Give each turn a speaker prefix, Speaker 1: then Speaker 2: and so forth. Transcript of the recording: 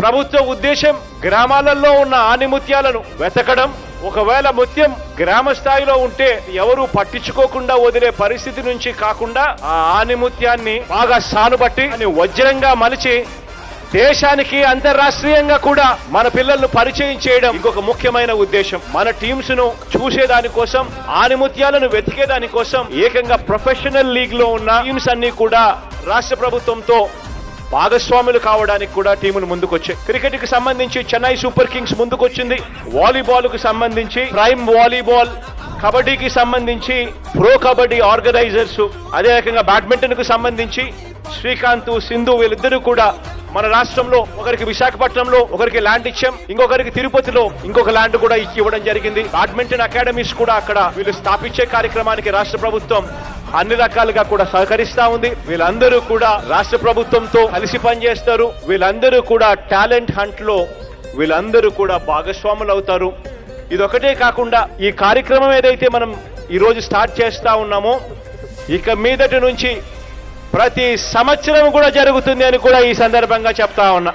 Speaker 1: ప్రభుత్వ ఉద్దేశం గ్రామాలలో ఉన్న ఆనిముత్యాలను వెతకడం. ఒకవేళ ముత్యం గ్రామ స్థాయిలో ఉంటే ఎవరు పట్టించుకోకుండా వదిలే పరిస్థితి నుంచి కాకుండా ఆ ఆనిముత్యాన్ని బాగా సానుబట్టి అని వజ్రంగా మలిచి దేశానికి అంతర్రాష్ట్రీయంగా కూడా మన పిల్లలను పరిచయం చేయడం ఇంకొక ముఖ్యమైన ఉద్దేశం. మన టీమ్స్ను చూసేదాని కోసం ఆనిముత్యాలను వెతికేదానికోసం ఏకంగా ప్రొఫెషనల్ లీగ్లో ఉన్న టీమ్స్ అన్ని కూడా రాష్ట్ర ప్రభుత్వంతో భాగస్వాములు కావడానికి కూడా టీములు ముందుకొచ్చాయి. క్రికెట్కి సంబంధించి చెన్నై సూపర్ కింగ్స్ ముందుకొచ్చింది. వాలీబాల్కు సంబంధించి ప్రైమ్ వాలీబాల్ కబడ్డీకి సంబంధించి ప్రో కబడ్డీ ఆర్గనైజర్స్ అదే రకంగా బ్యాడ్మింటన్కు సంబంధించి శ్రీకాంత్ సింధు వీళ్ళిద్దరూ కూడా మన రాష్ట్రంలో ఒకరికి విశాఖపట్నంలో ఒకరికి ల్యాండ్ ఇచ్చాం. ఇంకొకరికి తిరుపతిలో ఇంకొక ల్యాండ్ కూడా ఇచ్చి ఇవ్వడం జరిగింది. బ్యాడ్మింటన్ అకాడమీస్ కూడా అక్కడ వీళ్ళు స్థాపించే కార్యక్రమానికి రాష్ట్ర ప్రభుత్వం అన్ని రకాలుగా కూడా సహకరిస్తా ఉంది. వీళ్ళందరూ కూడా రాష్ట్ర ప్రభుత్వంతో కలిసి పనిచేస్తారు. వీళ్ళందరూ కూడా టాలెంట్ హంట్లో వీళ్ళందరూ కూడా భాగస్వాములు అవుతారు. ఇదొకటే కాకుండా ఈ కార్యక్రమం ఏదైతే మనం ఈ రోజు స్టార్ట్ చేస్తా ఉన్నామో ఇక మీదటి నుంచి ప్రతి సంవత్సరం కూడా జరుగుతుంది అని కూడా ఈ సందర్భంగా చెప్తా ఉన్నా.